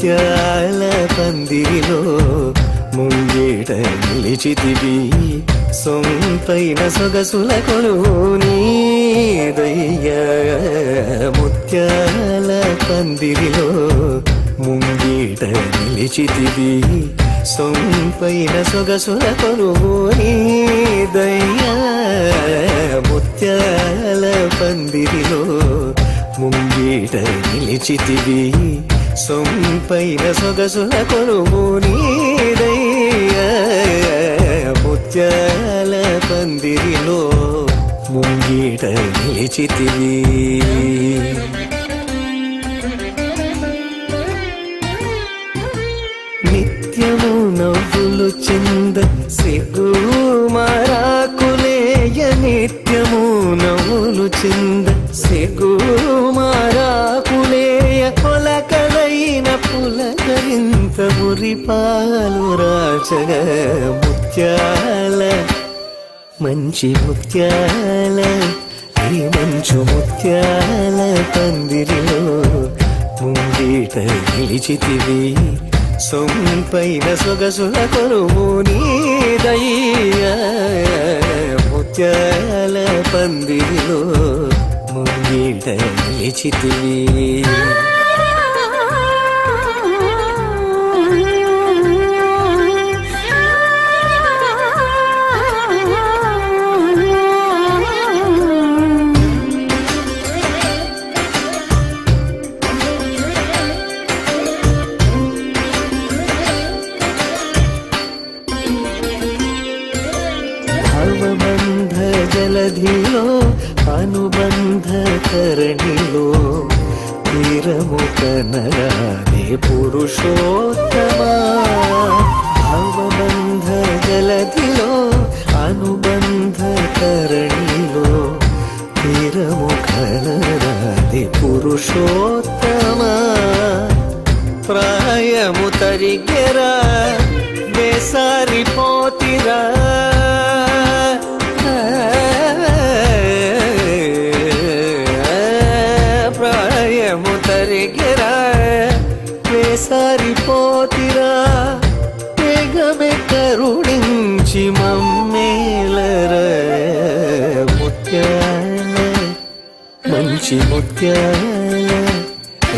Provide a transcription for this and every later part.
ముత్యాల పందిరిలో ముంగేట నిలిచితివి. సొంతైన సొగసుల కొలువు నీదయ్యా ముత్యాల పందిరిలో ముంగేట నిలిచితివి. సొంపైన సొగసుల కొలువు నీదయ్యా ముత్యాల పందిరిలో ముంగేట నిలిచితివి. సొంపైన సొగసుల కొలువు నీదయ్య ముత్యాల పందిరిలో ముంగిట నిలిచితివి. నిత్యము నవ్వులు చింద సిగ్గు మారాకులేయ నిత్యము నవ్వులు చింద సిగ్గు పులకరింత మురిపాలు రాచగ ముత్యాల మంచి ముత్యాల ఈ మంచు ముత్యాల పందిరిలో ముంగిట నిలిచితివి. సొంపైన సొగసుల కొరువు నీదయ్య ముత్యాల పందిరిలో ముంగిట నిలిచితివి. భవబంధ జలధిలో అనుబంధ కరణిలో తీరము కనరాదే పురుషోత్తమా. భవబంధ జలధిలో అనుబంధ కరణిలో తీరము కనరాదే పురుషోత్తమా. ప్రాయము తరిగెరా వేసారిపోతిరా ప్రాయము తరిగెరా. వేసారిపోతిరా వేగమే కరుణించి మమ్మేలర. ముత్యాల మంచి ముత్యాల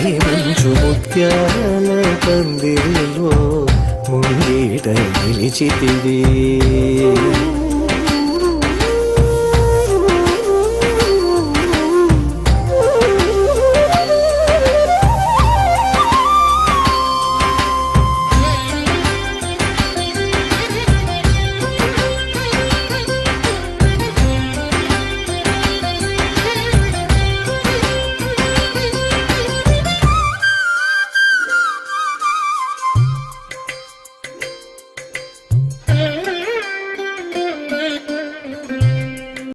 ఏ మంచు ముత్యాల పందిరిలో ముంగిట నిలిచితివి.